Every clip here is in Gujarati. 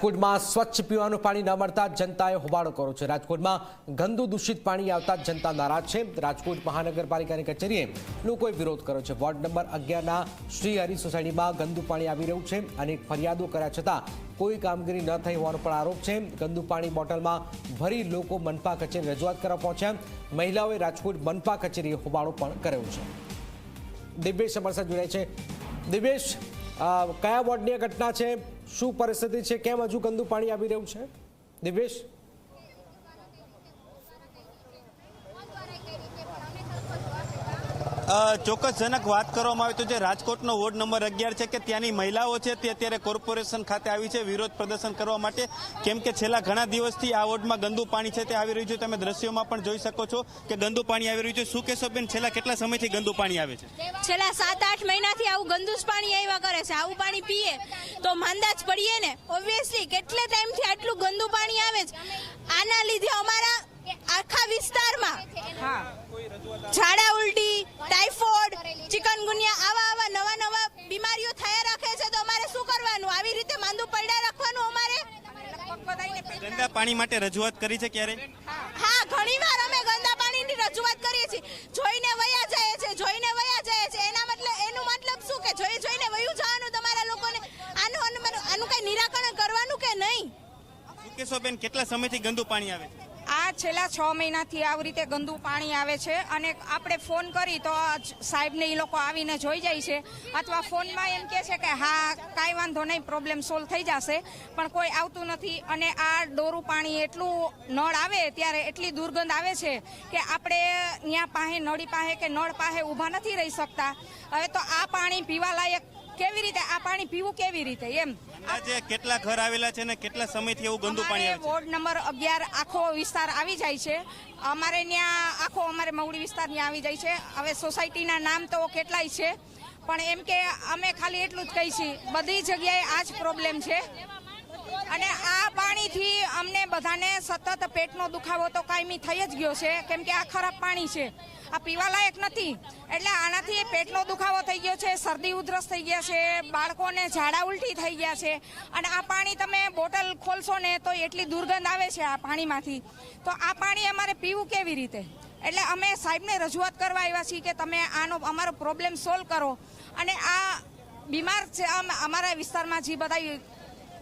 રાજકોટમાં સ્વચ્છ પીવાનું પાણી ન મળતા જનતાએ હોબાળો કર્યો છે. રાજકોટમાં ગંદુ દૂષિત પાણી આવતા જનતા નારાજ છે. રાજકોટ મહાનગરપાલિકાની કચેરીએ લોકોએ વિરોધ કર્યો છે. વોર્ડ નંબર અગિયારના શ્રી હરિ સોસાયટીમાં ગંદુ પાણી આવી રહ્યું છે અને ફરિયાદો કર્યા છતાં કોઈ કામગીરી ન થઈ હોવાનો પણ આરોપ છે. ગંદુ પાણી બોટલમાં ભરી લોકો મનપા કચેરી રજૂઆત કરવા પહોંચ્યા. મહિલાઓએ રાજકોટ મનપા કચેરીએ હોબાળો પણ કર્યો છે. દિવ્યેશ અમારી જોડાય છે. દિવ્યેશ કયા વોર્ડની ઘટના છે? શું પરિસ્થિતિ છે? કેમ હજુ ગંદુ પાણી આવી રહ્યું છે? દિવ્યેશ ચોક્કસજનક વાત કરવામાં આવે તો જે રાજકોટનો વોર્ડ નંબર અગિયાર છે કે ત્યાંની મહિલાઓ છે તે અત્યારે કોર્પોરેશન ખાતે આવી છે વિરોધ પ્રદર્શન કરવા માટે. કેમ કે છેલ્લા ઘણા દિવસથી આ વોર્ડમાં ગંદુ પાણી છે તે આવી રહ્યું છે. તમે દ્રશ્યોમાં પણ જોઈ શકો છો કે ગંદુ પાણી આવી રહ્યું છે. શું કહેશો બેન છેલ્લા કેટલા સમયથી ગંદુ પાણી આવે છે? છેલ્લા સાત આઠ મહિનાથી આવું ગંદુ જ પાણી આવ્યા કરે છે. આવું પાણી પીએ તો માંદા જ પડીએ ને. ઓબ્વિયસલી કેટલે ટાઈમથી આટલું ગંદુ પાણી આવે છે? આના લીધે અમારા આખા વિસ્તારમાં ઝાડા ઉલટી ટાઇફોઇડ ચિકનગુનિયા આવા આવા નવા નવા બીમારીઓ થયા રાખે છે તો અમારે શું કરવાનું? આવી રીતે માંદું પડ્યા રાખવાનું અમારે? ગંદા પાણી માટે રજૂઆત કરી છે ક્યારે? હા ઘણીવાર અમે ગંદા પાણીની રજૂઆત કરીએ છીએ. જોઈને વયા જાય છે જોઈને વયા જાય છે. એના મતલબ એનું મતલબ શું કે જોઈ જોઈને વયું જવાનું તમારા લોકોને? આનું આનું કઈ નિરાકરણ કરવાનું કે નહીં? શું કહેશો બેન કેટલા સમયથી ગંદુ પાણી આવે છે? છેલ્લા છ મહિનાથી આવી રીતે ગંદુ પાણી આવે છે અને આપણે ફોન કરી તો સાહેબને એ લોકો આવીને જોઈ જાય છે અથવા ફોનમાં એમ કહે છે કે હા, કાંઈ વાંધો નહીં પ્રોબ્લેમ સોલ્વ થઈ જશે, પણ કોઈ આવતું નથી અને આ ડોરું પાણી એટલું નળ આવે ત્યારે એટલી દુર્ગંધ આવે છે કે આપણે ત્યાં પાસે નળી પાસે કે નળ પાસે ઊભા નથી રહી શકતા. હવે તો આ પાણી પીવા લાયક કેવી રીતે? આ પાણી પીવું કેવી રીતે? એમ. આજે કેટલા ઘર આવેલા છે ને કેટલા સમયથી એવું ગંદુ પાણી આવે છે? વોર્ડ નંબર અગિયાર આખો વિસ્તાર આવી જાય છે. અમારે ત્યાં આખો અમારે મવડી વિસ્તાર ત્યાં આવી જાય છે. હવે સોસાયટીના નામ તો કેટલાય છે. પણ એમ કે અમે ખાલી એટલું જ કહી છીએ બધી જગ્યાએ આ જ પ્રોબ્લેમ છે. અને આ પાણીથી અમને બધાને સતત પેટનો દુખાવો તો કાયમી થઈ જ ગયો છે. કેમ કે આ ખરાબ પાણી છે. આ પીવાલાયક નથી. એટલે આનાથી પેટનો દુખાવો થઈ ગયો છે, શરદી ઉધરસ થઈ ગયા છે, બાળકોને ઝાડા ઉલટી થઈ ગયા છે. અને આ પાણી તમે બોટલ ખોલશો ને તો એટલી દુર્ગંધ આવે છે આ પાણીમાંથી. તો આ પાણી અમારે પીવું કેવી રીતે? એટલે અમે સાહેબને રજૂઆત કરવા આવ્યા છીએ કે તમે આનો અમારો પ્રોબ્લેમ સોલ્વ કરો. અને આ બીમાર છે અમારા વિસ્તારમાં જે બધા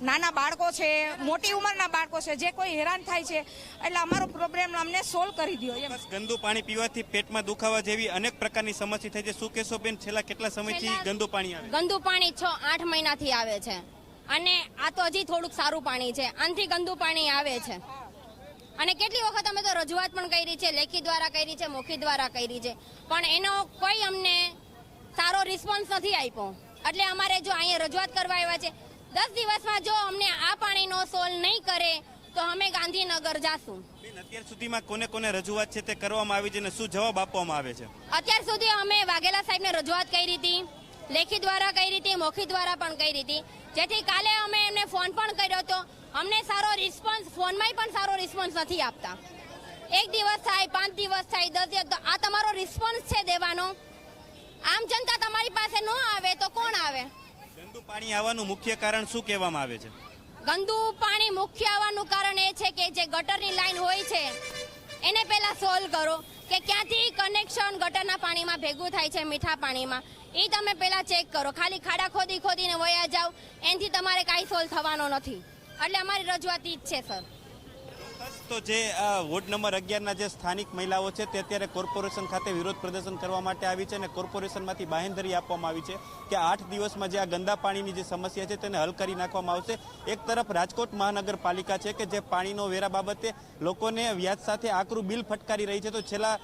નાના બાળકો છે મોટી ઉંમરના બાળકો છે જે કોઈ હેરાન થાય છે એટલે અમારો પ્રોબ્લેમ અમને સોલ્વ કરી દો એમ. ગંદુ પાણી પીવાથી પેટમાં દુખાવા જેવી અનેક પ્રકારની સમસ્યા થઈ છે. શું કહેશો બેન છેલ્લા કેટલા સમયથી ગંદુ પાણી આવે? ગંદુ પાણી છ આઠ મહિનાથી આવે છે. અને આ તો હજી થોડુંક સારું પાણી છે. આનથી ગંદુ પાણી આવે છે. અને કેટલી વખત અમે તો રજૂઆત પણ કરી છે લેખી દ્વારા કરી છે મોખી દ્વારા કરી છે. પણ એનો કોઈ અમને સારો રિસ્પોન્સ નથી આપ્યો. એટલે અમારે જો અહીંયા રજૂઆત કરવા આવ્યા છે દસ દિવસમાં જો અમને આ પાણીનો સોલ નહીં કરે તો અમે ગાંધીનગર જાશું. અત્યાર સુધીમાં કોને કોને રજૂઆત છે તે કરવામાં આવી છે અને શું જવાબ આપવામાં આવે છે? અત્યાર સુધી અમે વાઘેલા સાહેબને રજૂઆત કરી હતી લેખિત દ્વારા કરી હતી મૌખિક દ્વારા પણ કરી હતી. જેથી કાલે અમે એમને ફોન પણ કર્યો હતો અમને સારો રિસ્પોન્સ ફોનમાં પણ સારો રિસ્પોન્સ નથી આપતા. એક દિવસ થાય પાંચ દિવસ થાય દસ દિવસ તો આ તમારો રિસ્પોન્સ છે દેવાનો. આમ જનતા તમારી પાસે ન આવે તો કોણ આવે? ગંદુ પાણી આવવાનું મુખ્ય કારણ શું કહેવામાં આવે છે? ગંદુ પાણી મુખ્ય આવવાનું કારણ એ છે કે જે ગટરની લાઈન હોય છે, એને પહેલા સોલ્વ કરો કે ક્યાંથી કનેક્શન ગટરના પાણીમાં ભેગું થાય છે મીઠા પાણીમાં. એ તમે પહેલા ચેક કરો. ખાલી ખાડા ખોદી ખોદીને વયા જાઓ. એનાથી તમારે કાંઈ સોલ્વ થવાનો નથી. એટલે અમારી રજૂઆત જ છે, સર. તો જે વોર્ડ નંબર અગિયારના જે સ્થાનિક મહિલાઓ છે, તે અત્યારે કોર્પોરેશન ખાતે વિરોધ પ્રદર્શન કરવા માટે આવી છે અને કોર્પોરેશનમાંથી બાહેંધરી આપવામાં આવી છે કે આઠ દિવસમાં જે આ ગંદા પાણીની જે સમસ્યા છે તેને હલ કરી નાખવામાં આવશે. એક તરફ રાજકોટ મહાનગરપાલિકા છે કે જે પાણીનો વેરા બાબતે લોકોને વ્યાજ સાથે આકરું બિલ ફટકારી રહી છે. તો છેલ્લા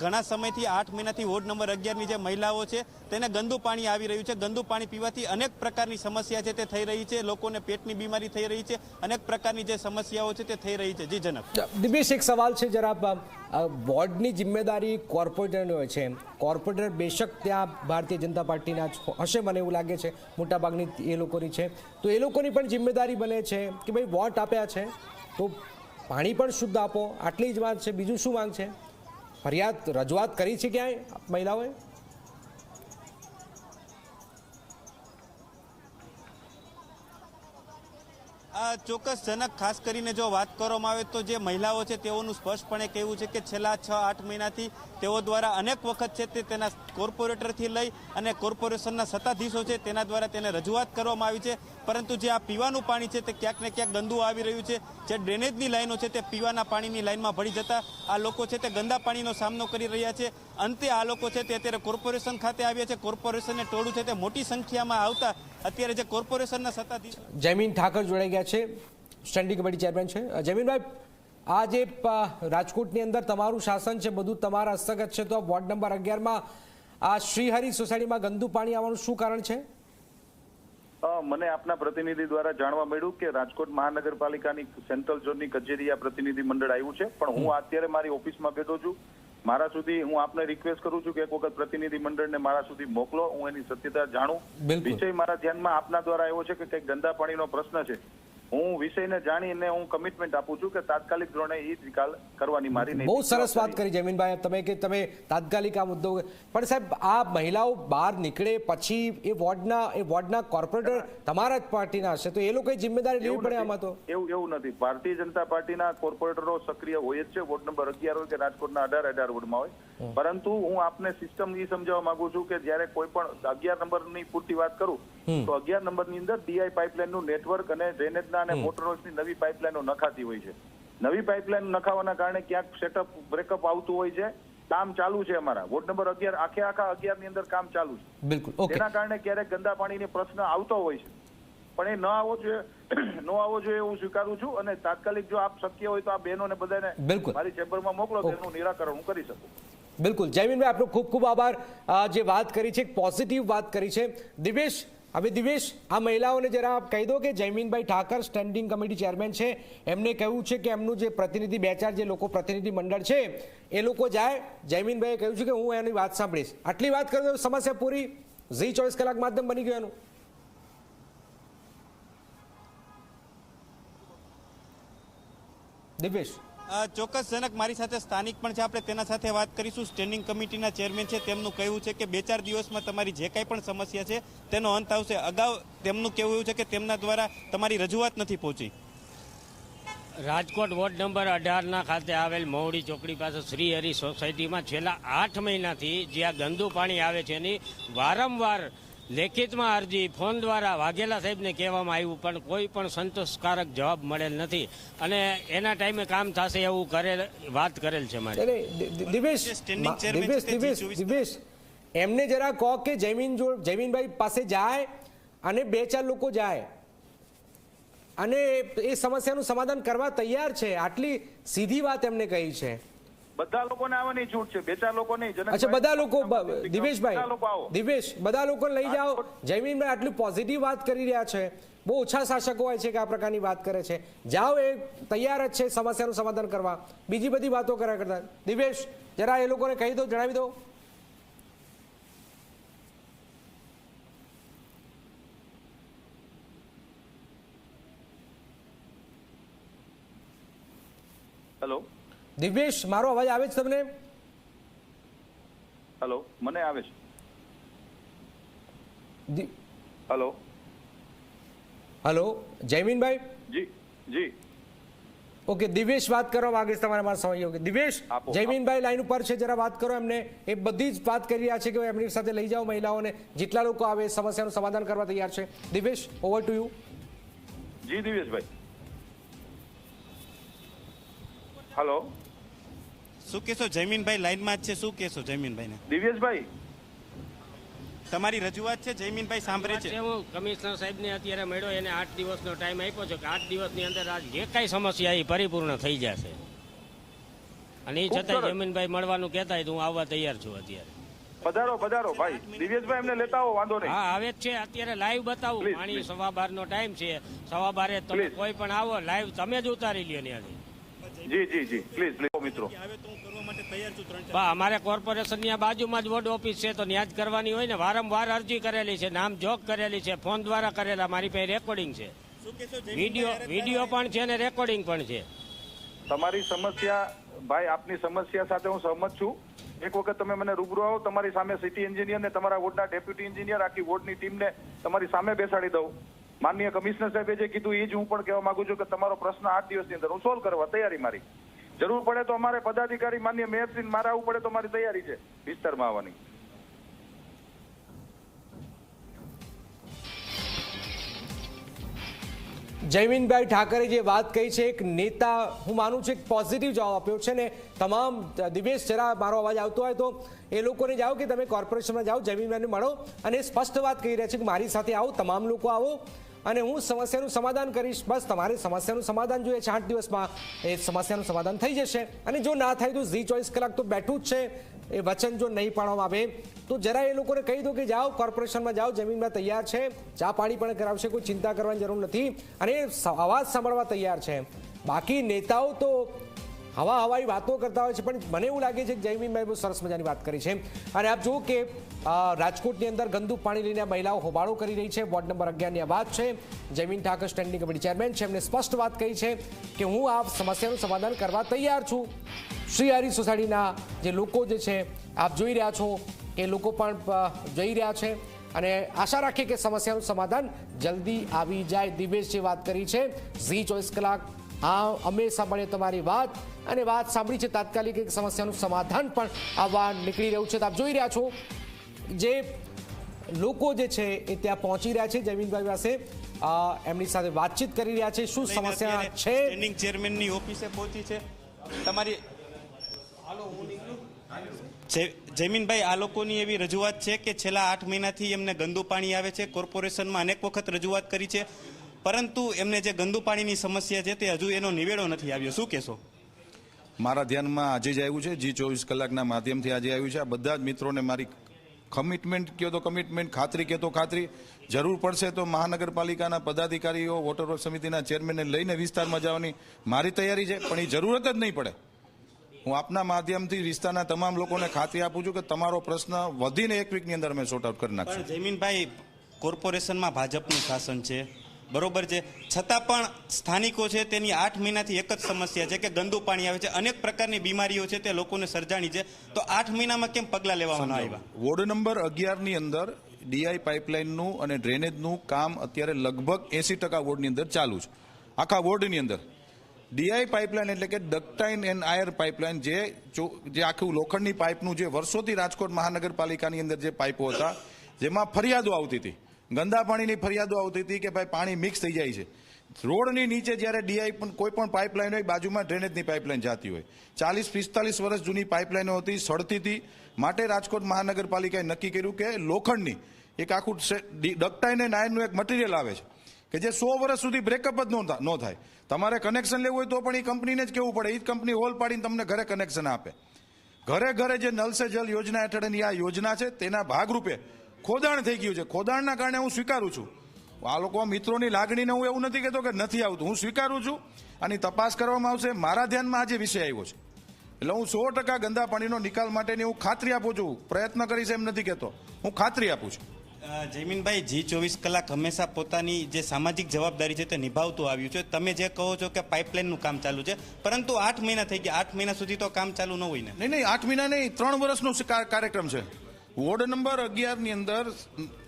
ઘણા સમયથી આઠ મહિનાથી વોર્ડ નંબર અગિયારની જે મહિલાઓ છે તેને ગંદુ પાણી આવી રહ્યું છે. ગંદુ પાણી પીવાથી અનેક પ્રકારની સમસ્યા છે તે થઈ રહી છે. લોકોને પેટની બીમારી થઈ રહી છે. અનેક પ્રકારની જે સમસ્યાઓ છે તે થઈ રહી છે. જી, જનક. દિબેશ એક સવાલ છે જરા વોર્ડની જિમ્મેદારી કોર્પોરેટરની છે. કોર્પોરેટર બેશક ત્યાં ભારતીય જનતા પાર્ટીના હશે મને એવું લાગે છે. મોટાભાગની એ લોકોની છે. તો એ લોકોની પણ જિમ્મેદારી બને છે કે ભાઈ વોટ આપ્યા છે. તો પાણી પણ શુદ્ધ આપો. આટલી જ વાત છે. બીજું શું માંગ છે? ફરિયાદ રજૂઆત કરી છે ક્યાંય મહિલાઓએ? આ જનક, ખાસ કરીને જો વાત કરવામાં આવે તો જે મહિલાઓ છે તેઓનું સ્પષ્ટપણે કહેવું છે કે છેલ્લા છ, આઠ મહિનાથી તેઓ દ્વારા અનેક વખત છે તે તેના કોર્પોરેટરથી લઈ અને કોર્પોરેશનના સત્તાધીશો છે તેના દ્વારા તેને રજૂઆત કરવામાં આવી છે. પરંતુ જે આ પીવાનું પાણી છે તે ક્યાંક ને ક્યાંક ગંદુ આવી રહ્યું છે. જે ડ્રેનેજની લાઈનો છે તે પીવાના પાણીની લાઈનમાં ભળી જતા આ લોકો છે તે ગંદા પાણીનો સામનો કરી રહ્યા છે. અંતે આ લોકો છે તે અત્યારે કોર્પોરેશન ખાતે આવ્યા છે. કોર્પોરેશનને ટોળું છે તે મોટી સંખ્યામાં આવતા અત્યારે જે કોર્પોરેશનના સત્તાધીશ જમીન ઠાકર જોડાઈ ગયા છે. સ્ટેન્ડિંગ કમિટી ચેરમેન છે. જમીનભાઈ આ જે રાજકોટની અંદર તમારું શાસન છે બધું તમારા હસ્તગત છે તો આ વોર્ડ નંબર અગિયારમાં આ શ્રીહરિ સોસાયટીમાં ગંદુ પાણી આવવાનું શું કારણ છે? મને આપના પ્રતિનિધિ દ્વારા જાણવા મળ્યું કે રાજકોટ મહાનગરપાલિકાની સેન્ટ્રલ ઝોનની કચેરી આ પ્રતિનિધિ મંડળ આવ્યું છે. પણ હું અત્યારે મારી ઓફિસમાં બેઠો છું. મારા સુધી હું આપને રિક્વેસ્ટ કરું છું કે એક વખત પ્રતિનિધિ મંડળને મારા સુધી મોકલો હું એની સત્યતા જાણું. વિષય મારા ધ્યાનમાં આપના દ્વારા એવો છે કે કંઈક ગંદા પાણીનો પ્રશ્ન છે. હું વિષયને જાણીને હું કમિટમેન્ટ આપું છું કે તાત્કાલિક ધોરણે એ નિકાલ કરવાની મારી બહુ સરસ વાત કરી જમીનભાઈ. તમે કે તમે તાત્કાલિક આ મુદ્દો પણ સાહેબ આ મહિલાઓ બહાર નીકળે પછી એ વોર્ડના એ વોર્ડના કોર્પોરેટર તમારા જ પાર્ટીના હશે. તો એ લોકોએ જિમ્મેદારી લેવી પડે આમાં તો? એવું એવું નથી. ભારતીય જનતા પાર્ટીના કોર્પોરેટરો સક્રિય હોય જ છે. વોર્ડ નંબર અગિયાર હોય કે રાજકોટના અઢાર અઢાર વોર્ડમાં હોય. પરંતુ હું આપને સિસ્ટમ એ સમજાવવા માંગુ છું કે જ્યારે કોઈ પણ અગિયાર નંબરની પૂરતી વાત કરું તો અગિયાર નંબરની અંદર ડીઆઈ પાઇપલાઇનનું નેટવર્ક અને ડ્રેનેજના અને મોટર નવી પાઇપલાઇનો નખાતી હોય છે. નવી પાઇપલાઇન નખાવાના કારણે ક્યાંક સેટઅપ બ્રેકઅપ આવતું હોય છે. કામ ચાલુ છે અમારા. વોર્ડ નંબર અગિયાર આખે આખા અગિયારની અંદર કામ ચાલુ છે. બિલકુલ એના કારણે ક્યારેક ગંદા પાણીની પ્રશ્ન આવતો હોય છે. પણ એ ન આવવો જોઈએ ન આવો જોઈએ હું સ્વીકારું છું અને તાત્કાલિક જો આપ શક્ય હોય તો આ બહેનોને બધાને. મારી ચેમ્બરમાં મોકલો તેનું નિરાકરણ હું કરી શકું. બિલકુલ. જયમીનભાઈ આપનો ખૂબ ખૂબ આભાર. જે વાત કરી છે એક પોઝિટિવ વાત કરી છે. દિવેશ હવે દિવેશ, આ મહિલાઓને જરા આપ કહી દો કે Jayminbhai Thakar standing committee chairman છે. એમને કહ્યું છે કે એમનું જે પ્રતિનિધિ, બે ચાર જે લોકો પ્રતિનિધિ મંડળ છે, એ લોકો જાય. જયમીનભાઈએ કહ્યું છે કે હું એની વાત સાંભળીશ. આટલી વાત કરી દો સમસ્યા પૂરી. ઝી ચોવીસ કલાક માધ્યમ બની ગયું એનું. દિવેશ. અ, ચોક્કસજનક મારી સાથે સ્થાનિક પણ છે. આપણે તેના સાથે વાત કરીશું. સ્ટેન્ડિંગ કમિટીના ચેરમેન છે. તેમનું કહેવું છે કે બે ચાર દિવસમાં તમારી જે કાંઈ પણ સમસ્યા છે તેનો અંત આવશે. અગાઉ તેમનું કહેવું એવું છે કે તેમના દ્વારા તમારી રજૂઆત નથી પહોંચી. રાજકોટ વોર્ડ નંબર અઢારના ખાતે આવેલ મહુડી ચોકડી પાસે શ્રી હરિ સોસાયટીમાં છેલ્લા આઠ મહિનાથી જ્યાં ગંદુ પાણી આવે છે એની વારંવાર લેખિતમાં અરજી ફોન દ્વારા વાઘેલા સાહેબને કહેવામાં આવ્યું પણ કોઈ પણ સંતોષકારક જવાબ મળેલ નથી. અને એના ટાઈમે કામ થશે એવું કરેલ વાત કરેલ છે મારી. દિવેશ દિવેશ દિવેશ દિવેશ એમને જરા કહો કે જમીન જો જયમીનભાઈ પાસે જાય અને બે ચાર લોકો જાય. અને એ સમસ્યાનું સમાધાન કરવા તૈયાર છે. આટલી સીધી વાત એમને કહી છે. બધા લોકોને આવવાની છૂટ છે બે ચાર લોકો નહીં અચ્છા બધા લોકો દિવેશભાઈ દિવેશ બધા લોકો લઈ જાઓ. જયમીનભાઈ આટલી પોઝિટિવ વાત કરી રહ્યા છે. બહુ ઓછા શાસકો હોય છે કે આ પ્રકારની વાત કરે છે. જાઓ એ તૈયાર જ છે સમસ્યાનું સમાધાન કરવા. બીજી બધી વાતો કર્યા કરતા. દિવેશ જરા એ લોકોને કહી દો જણાવી દો હેલો દિવ્યેશ મારો અવાજ આવે છે તમને? હેલો મને આવે છે? Hello hello Jayminbhai? Ji ji. Okay Divesh વાત કરવા માંગે છે તમારા મારા સહયોગી દિવેશ જયમીનભાઈ લાઈન ઉપર છે જરા વાત કરો એમને. એ બધી જ વાત કરી રહ્યા છે કે એમની સાથે લઈ જાઓ મહિલાઓને. જેટલા લોકો આવે સમસ્યાનું સમાધાન કરવા તૈયાર છે. Divesh over to you ji Diveshbhai hello શું કહેશો? જયમીનભાઈ લાઈનમાં જ છે. શું કહેશો જયમીનભાઈને? દિવ્યેશભાઈ. તમારી રજૂઆત છે? જયમીનભાઈ સાંભળે છે? હું કમિશનર સાહેબને અત્યારે મળ્યો એને આઠ દિવસનો ટાઈમ આપ્યો છે કે આઠ દિવસની અંદર આ જે કાંઈ સમસ્યા એ પરિપૂર્ણ થઈ જશે. અને એ છતાં જમીનભાઈ મળવાનું કહેતા હોય તો હું આવવા તૈયાર છું અત્યારે. પધારો પધારો ભાઈ. દિવ્યેશભાઈ એમને લેતા આવો વાંધો નહીં. હા આવે છે. અત્યારે લાઈવ બતાવું. પાણી સવા બાર નો ટાઈમ છે. સવા બારે તમે કોઈ પણ આવો લાઈવ તમે જ ઉતારી લ્યો ત્યાંથી જી જી જી. પ્લીઝ પ્લીઝ મિત્રો. બા અમારે કોર્પોરેશનની બાજુમાં જ વોર્ડ ઓફિસ છે તો ન્યાજ કરવાની હોય ને વારંવાર અરજી કરેલી છે નામ જોગ કરેલી છે ફોન દ્વારા કરેલા મારી પાસે રેકોર્ડિંગ છે. વીડિયો વીડિયો પણ છે ને રેકોર્ડિંગ પણ છે. તમારી સમસ્યા ભાઈ આપની સમસ્યા સાથે હું સહમત છું. એક વખત તમે મને રૂબરૂ આવો તમારી સામે સિટી એન્જિનિયર ને તમારા વોર્ડના ડેપ્યુટી એન્જિનિયર આખી વોર્ડની ટીમને તમારી સામે બેસાડી દઉં. માનનીય કમિશનર સાહેબે જે કીધું, એ જ હું પણ કહેવા માંગુ છું કે તમારો પ્રશ્ન આઠ દિવસની અંદર હું સોલ્વ કરવા તૈયારી મારી. જરૂર પડે તો અમારે પદાધિકારી માન્ય મેયરશ્રી મારે આવવું પડે તો મારી તૈયારી છે વિસ્તારમાં આવવાની. જયમીનભાઈ ઠાકરે જે વાત કહી છે, એક નેતા, હું માનું છું, એક પોઝિટિવ જવાબ આપ્યો છે ને તમામ દિવેશ, જરા મારો અવાજ આવતો હોય તો એ લોકોને જાઓ કે તમે કોર્પોરેશનમાં જાઓ જયમીનભાઈને મળો અને સ્પષ્ટ વાત કહી રહ્યા છે કે મારી સાથે આવો, તમામ લોકો આવો અને હું સમસ્યાનું સમાધાન કરીશ. બસ તમારે સમસ્યાનું સમાધાન જોઈએ છે, આઠ દિવસમાં. એ સમસ્યાનું સમાધાન થઈ જશે અને જો ના થાય તો ઝી ચોવીસ કલાક તો બેઠું જ છે. એ વચન જો નહીં પાડવામાં આવે, તો જરા એ લોકોને કહી દો કે જાઓ, કોર્પોરેશનમાં જાઓ, જમીનમાં તૈયાર છે, ચા પાણી પણ કરાવશે, કોઈ ચિંતા કરવાની જરૂર નથી. અને અવાજ સાંભળવા તૈયાર છે. બાકી નેતાઓ તો હવા હવાઈ વાતો કરતા હોય છે, પણ મને એવું લાગે છે કે જયમીનભાઈ બહુ સરસ મજાની વાત કરી છે અને આપ જુઓ કે રાજકોટની અંદર ગંદુ પાણી લઈને મહિલાઓ હોબાળો કરી રહી છે. વોર્ડ નંબર અગિયારની આ વાત છે. Jaymin Thakar standing committee chairman છે. એમને સ્પષ્ટ વાત કહી છે કે હું આ સમસ્યાનું સમાધાન કરવા તૈયાર છું. શ્રી હરી સોસાયટીના જે લોકો જે છે, આપ જોઈ રહ્યા છો કે લોકો પણ જઈ રહ્યા છે. અને આશા રાખીએ કે સમસ્યાનું સમાધાન જલ્દી આવી જાય. દિવેશ જે વાત કરી છે. ઝી ચોવીસ કલાક હા અમે સાંભળીએ તમારી વાત અને વાત સાંભળી છે તાત્કાલિક એક સમસ્યાનું સમાધાન પણ આવવા નીકળી રહ્યું છે. તો આપ જોઈ રહ્યા છો જે લોકો જે છે એ ત્યાં પહોંચી રહ્યા છે જમીનભાઈ પાસે. એમની સાથે વાતચીત કરી રહ્યા છે. શું સમસ્યા છે? સ્ટેન્ડિંગ ચેરમેનની ઓફિસે પહોંચી છે. તમારી જે- જયમીનભાઈ આ લોકોની એવી રજૂઆત છે કે છેલ્લા આઠ મહિનાથી એમને ગંદુ પાણી આવે છે. કોર્પોરેશનમાં અનેક વખત રજૂઆત કરી છે. પરંતુ એમને જે ગંદુ પાણીની સમસ્યા છે તે હજુ એનો નિવેડો નથી આવ્યો. શું કહેશો? મારા ધ્યાનમાં આજે જ આવ્યું છે. જી ચોવીસ કલાકના માધ્યમથી આજે આવ્યું છે. આ બધા જ મિત્રોને મારી કમિટમેન્ટ કહો તો કમિટમેન્ટ ખાતરી કહેતો ખાતરી. જરૂર પડશે તો મહાનગરપાલિકાના પદાધિકારીઓ વોટર વર્ક સમિતિના ચેરમેનને લઈને વિસ્તારમાં જવાની મારી તૈયારી છે પણ એ જરૂરત જ નહીં પડે. હું આપના માધ્યમથી વિસ્તારના તમામ લોકોને ખાતરી આપું છું કે તમારો પ્રશ્ન વધીને એક વીકની અંદર અમે સોર્ટ આઉટ કરી નાખશું. જયમીનભાઈ કોર્પોરેશનમાં ભાજપનું શાસન છે. બરોબર છે. છતાં પણ સ્થાનિકો છે તેની આઠ મહિનાથી એક જ સમસ્યા છે કે ગંદુ પાણી આવે છે. અનેક પ્રકારની બીમારીઓ છે તે લોકોને સર્જાણી છે. તો આઠ મહિનામાં કેમ પગલાં લેવામાં આવ્યા? વોર્ડ નંબર અગિયારની અંદર ડીઆઈ પાઇપલાઇનનું અને ડ્રેનેજનું કામ અત્યારે લગભગ એસી ટકા વોર્ડની અંદર ચાલુ છે. આખા વોર્ડની અંદર. ડીઆઈ પાઇપલાઇન એટલે કે ડક્ટાઇન એન્ડ આયર પાઇપલાઇન જે જે આખું લોખંડની પાઇપનું જે વર્ષોથી રાજકોટ મહાનગરપાલિકાની અંદર જે પાઇપો હતા જેમાં ફરિયાદો આવતી હતી. ગંદા પાણીની ફરિયાદો આવતી હતી કે ભાઈ પાણી મિક્સ થઈ જાય છે. રોડની નીચે જ્યારે ડીઆઈ પણ કોઈ પણ પાઇપલાઇન હોય, બાજુમાં ડ્રેનેજની પાઇપલાઇન જાતી હોય. ચાલીસ, પિસ્તાલીસ વર્ષ જૂની પાઇપલાઇનો હતી, સડતી હતી. માટે રાજકોટ મહાનગરપાલિકાએ નક્કી કર્યું કે લોખંડની એક આખું ડકટાઈને નાયનનું એક મટીરિયલ આવે છે. કે જે સો વર્ષ સુધી બ્રેકઅપ જ ન થાય તમારે કનેક્શન લેવું હોય તો પણ એ કંપનીને જ કેવું પડે. એ જ કંપની હોલ પાડીને તમને ઘરે કનેક્શન આપે. ઘરે ઘરે જે નલ સે જલ યોજના હેઠળની આ યોજના છે, તેના ભાગરૂપે ખોદાણ થઈ ગયું છે. ખોદાણના કારણે હું સ્વીકારું છું. આ લોકો મિત્રોની લાગણીને હું એવું નથી કહેતો કે નથી આવતું. હું સ્વીકારું છું આની તપાસ કરવામાં આવશે. મારા ધ્યાનમાં આજે વિષય આવ્યો છે. એટલે હું સો ટકા ગંદા પાણીનો નિકાલ માટેની હું ખાતરી આપું છું. પ્રયત્ન કરીશ એમ નથી કહેતો. હું ખાતરી આપું છું. જયમીનભાઈ જી ચોવીસ કલાક હંમેશા પોતાની જે સામાજિક જવાબદારી છે તે નિભાવતું આવ્યું છે. તમે જે કહો છો કે પાઇપલાઇનનું કામ ચાલુ છે પરંતુ આઠ મહિના થઈ ગયા. આઠ મહિના સુધી તો કામ ચાલુ ન હોય ને. નહીં નહીં આઠ મહિના નહીં. ત્રણ વર્ષનો કાર્યક્રમ છે. વોર્ડ નંબર અગિયારની અંદર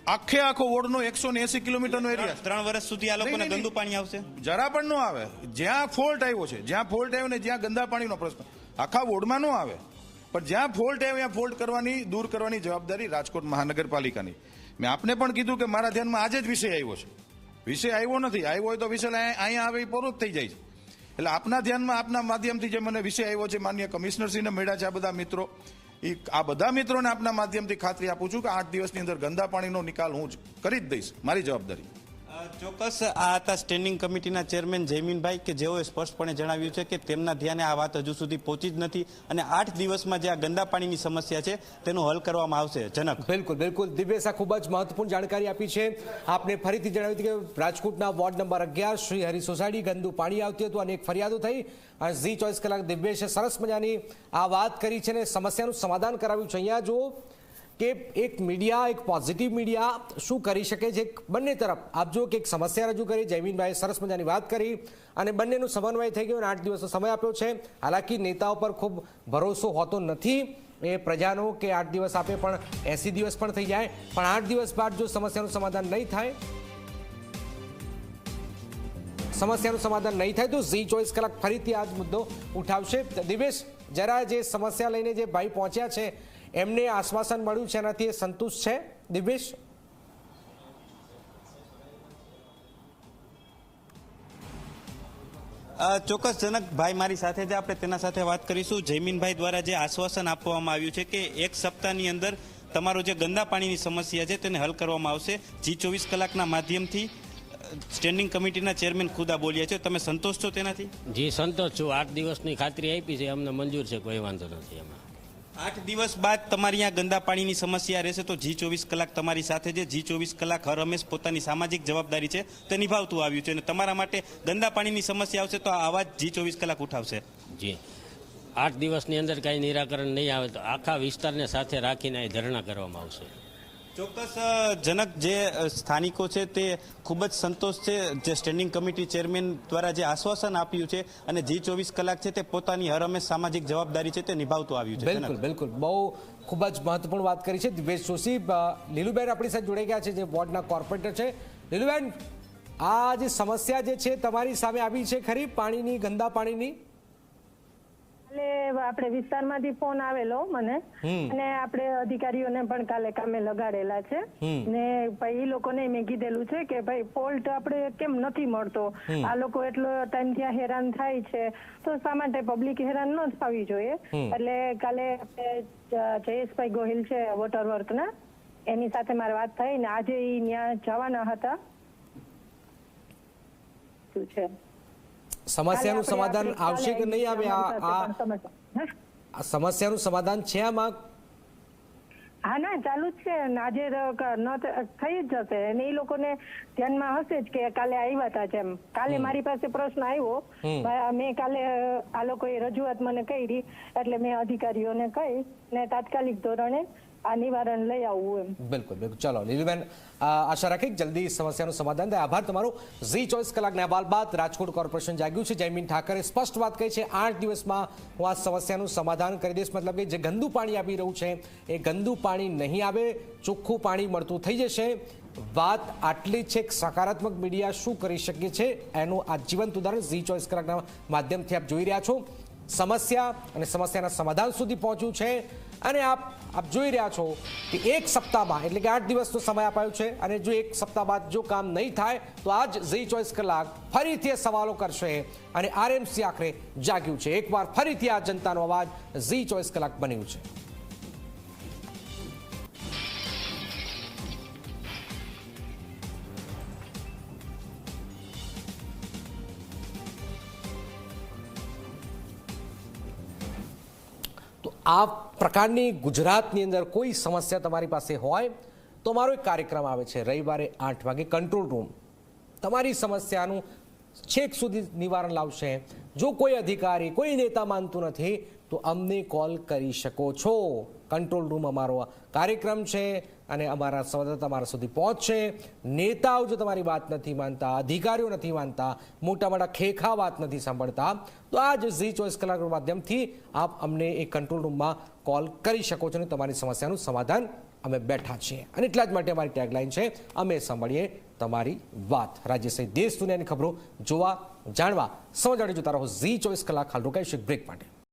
આખે આખો વોર્ડનો એકસો ને એસી કિલોમીટરનો એરિયા ત્રણ વર્ષ સુધી આ લોકોને. ગંદુ પાણી આવશે? જરા પણ ન આવે. જ્યાં ફોલ્ટ આવ્યો છે જ્યાં ફોલ્ટ આવ્યો ને જ્યાં ગંદા પાણીનો પ્રશ્ન. આખા વોર્ડમાં ન આવે. પણ જ્યાં ફોલ્ટ આવ્યો ત્યાં ફોલ્ટ કરવાની દૂર કરવાની જવાબદારી રાજકોટ મહાનગરપાલિકાની. મેં આપને પણ કીધું કે મારા ધ્યાનમાં આજે જ વિષય આવ્યો છે. વિષય આવ્યો નથી. આવ્યો હોય તો વિષય અહીંયા અહીંયા આવે એ પૂરો જ થઈ જાય છે. એટલે આપના ધ્યાનમાં આપના માધ્યમથી જે મને વિષય આવ્યો છે માન્ય કમિશનરશ્રીને મળ્યા છે આ બધા મિત્રો. એ આ બધા મિત્રોને આપના માધ્યમથી ખાતરી આપું છું કે આઠ દિવસની અંદર ગંદા પાણીનો નિકાલ હું કરી જ દઈશ. મારી જવાબદારી. ચોક્કસ આ હતા સ્ટેન્ડિંગ કમિટીના ચેરમેન જયમીનભાઈ કે જેઓએ સ્પષ્ટપણે જણાવ્યું છે કે તેમના ધ્યાને આ વાત હજુ સુધી પહોંચી જ નથી અને આઠ દિવસમાં જે આ ગંદા પાણીની સમસ્યા છે તેનો હલ કરવામાં આવશે. જનક. બિલકુલ બિલકુલ. દિવ્યેશ ખૂબ જ મહત્વપૂર્ણ જાણકારી આપી છે. આપને ફરીથી જણાવ્યું કે રાજકોટના વોર્ડ નંબર અગિયાર શ્રી હરિ સોસાયટી ગંદુ પાણી આવતું હતું અને એક ફરિયાદો થઈ અને ઝી ચોવીસ કલાક દિવ્યેશે સરસ મજાની આ વાત કરી છે અને સમસ્યાનું સમાધાન કરાવ્યું છે. અહીંયા જુઓ કે એક મીડિયા, એક પોઝિટિવ મીડિયા શું કરી શકે છે બંને તરફ? આપ જો કે એક સમસ્યા રજૂ કરી, જયમીનભાઈએ સરસ મજાની વાત કરી અને બંનેનું સમન્વય થઈ ગયો અને આઠ દિવસનો સમય આપ્યો છે. હાલાકી નેતાઓ પર ખૂબ ભરોસો હોતો નથી એ પ્રજાનો કે આઠ દિવસ આપે પણ એસી દિવસ પણ થઈ જાય. પણ આઠ દિવસ બાદ જો સમસ્યાનું સમાધાન નહીં થાય, સમસ્યાનું સમાધાન નહીં થાય તો ઝી ચોવીસ કલાક ફરીથી આ જ મુદ્દો ઉઠાવશે. દિવેશ, જરા જે સમસ્યા લઈને જે ભાઈ પહોંચ્યા છે એમને આશ્વાસન મળ્યું છે એનાથી એ સંતુષ્ટ છે. દિવ્યેશ? ચોક્કસ જનકભાઈ મારી સાથે જ આપણે તેના સાથે વાત કરીશું. જયમીનભાઈ દ્વારા જે આશ્વાસન આપવામાં આવ્યું છે કે એક સપ્તાહની અંદર તમારો જે ગંદા પાણીની સમસ્યા છે તેને હલ કરવામાં આવશે. જી ચોવીસ કલાકના માધ્યમથી સ્ટેન્ડિંગ કમિટીના ચેરમેન ખુદા બોલ્યા છે. તમે સંતોષ છો તેનાથી? જી સંતોષ છું. આઠ દિવસની ખાતરી આપી છે. અમને મંજૂર છે કોઈ વાંધો નથી એમાં. આઠ દિવસ બાદ તમારી અહીંયા ગંદા પાણીની સમસ્યા રહેશે તો જી ચોવીસ કલાક તમારી સાથે છે. જી ચોવીસ કલાક હર હંમેશ પોતાની સામાજિક જવાબદારી છે તે નિભાવતું આવ્યું છે અને તમારા માટે ગંદા પાણીની સમસ્યા આવશે તો આ અવાજ જી ચોવીસ કલાક ઉઠાવશે. જી. આઠ દિવસની અંદર કાંઈ નિરાકરણ નહીં આવે તો આખા વિસ્તારને સાથે રાખીને અહીં ધરણા કરવામાં આવશે. ચોક્કસ જનક જે સ્થાનિકો છે તે ખૂબ જ સંતોષ છે. જે સ્ટેન્ડિંગ કમિટી ચેરમેન દ્વારા જે આશ્વાસન આપ્યું છે અને જે ચોવીસ કલાક છે તે પોતાની હરમે સામાજિક જવાબદારી છે તે નિભાવતું આવ્યું છે. બિલકુલ બિલકુલ. બહુ ખૂબ જ મહત્વપૂર્ણ વાત કરી છે દિવેશ જોશી. લીલુબેન આપણી સાથે જોડાઈ ગયા છે જે વોર્ડના કોર્પોરેટર છે. લીલુબેન આ જે સમસ્યા જે છે તમારી સામે આવી છે ખરી? પાણીની ગંદા પાણીની? કાલે આપણે વિસ્તારમાંથી ફોન આવેલો મને. અને આપણે અધિકારીઓને પણ કાલે કામે લગાડેલા છે. ને ભાઈ એ લોકોને મેં કીધેલું છે કે ભાઈ ફોલ્ટ આપણે કેમ નથી મળતો? આ લોકો એટલો ટાઈમ ત્યાં હેરાન થાય છે. તો શા માટે પબ્લિક હેરાન ન થવી જોઈએ? એટલે કાલે જયેશભાઈ ગોહિલ છે વોટર વર્કના એની સાથે મારે વાત થઈ ને આજે ત્યાં જવાના હતા. શું છે? સમસ્યાનું સમાધાન આવશે કે નહીં આવે? આ સમસ્યાનું સમાધાન છે આમાં? હા ના ચાલુ જ છે આજે ન થઈ જ જશે. અને એ લોકોને ધ્યાનમાં હશે જ કે કાલે આવ્યા હતા જેમ. કાલે મારી પાસે પ્રશ્ન આવ્યો. મેં કાલે આ લોકોએ રજૂઆત મને કરી. એટલે મેં અધિકારીઓને કહી ને તાત્કાલિક ધોરણે આ નિવારણ લઈ આવવું એમ. બિલકુલ બિલકુલ. ચલો, લીલુબેન આશા રાખી જલ્દી સમસ્યાનું સમાધાન થાય. આભાર તમારો. ઝી ચોવીસ કલાકના અહેવાલ બાદ રાજકોટ કોર્પોરેશન જાગ્યું છે. જયમીન ઠાકરે સ્પષ્ટ વાત કહી છે, આઠ દિવસમાં હું આ સમસ્યાનું સમાધાન કરી દઈશ. મતલબ કે જે ગંદુ પાણી આવી રહ્યું છે, એ ગંદુ પાણી નહીં આવે, ચોખ્ખું પાણી મળતું થઈ જશે. વાત આટલી છે સકારાત્મક મીડિયા શું કરી શકે છે, એનું આ જીવંત ઉદાહરણ ઝી ચોવીસ કલાકના માધ્યમથી આપ જોઈ રહ્યા છો. સમસ્યા અને સમસ્યાના સમાધાન સુધી પહોંચ્યું છે. અને આપ આપ જોઈ રહ્યા છો કે એક સપ્તાહમાં, એટલે કે આઠ દિવસનો સમય અપાયો છે, અને જો એક સપ્તાહ બાદ જો કામ નહીં થાય, તો આજ ઝી ચોવીસ કલાક ફરીથી સવાલો કરશે અને આરએમસી આખરે જાગ્યું છે. એકવાર ફરીથી આ જનતાનો અવાજ ઝી ચોવીસ કલાક બન્યું છે. આ પ્રકારની ગુજરાતની અંદર કોઈ સમસ્યા તમારી પાસે હોય તો મારો એક કાર્યક્રમ આવે છે રવિવારે આઠ વાગે કંટ્રોલ રૂમ. તમારી સમસ્યાનું છેક સુધી નિવારણ લાવશે. જો કોઈ અધિકારી, કોઈ નેતા માનતું નથી, તો અમને કોલ કરી શકો છો. કંટ્રોલ રૂમ અમારો કાર્યક્રમ છે. અને અમારા સંવાદદાતા તમારા સુધી પહોંચશે. નેતાઓ જો તમારી વાત નથી માનતા, અધિકારીઓ નથી માનતા મોટા મોટા ખેખા વાત નથી સાંભળતા, તો આ જ ઝી ચોવીસ કલાકના માધ્યમથી આપ અમને એ કંટ્રોલ રૂમમાં કોલ કરી શકો છો અને તમારી સમસ્યાનું સમાધાન અમે બેઠા છીએ. અને એટલા જ માટે અમારી ટેગલાઇન છે, અમે સાંભળીએ તમારી વાત. રાજ્ય સહિત દેશ દુનિયાની ખબરો જોવા, જાણવા સમજાડી જોતા રહો ઝી ચોવીસ કલાક હાલ રોકાઈશું બ્રેક માટે.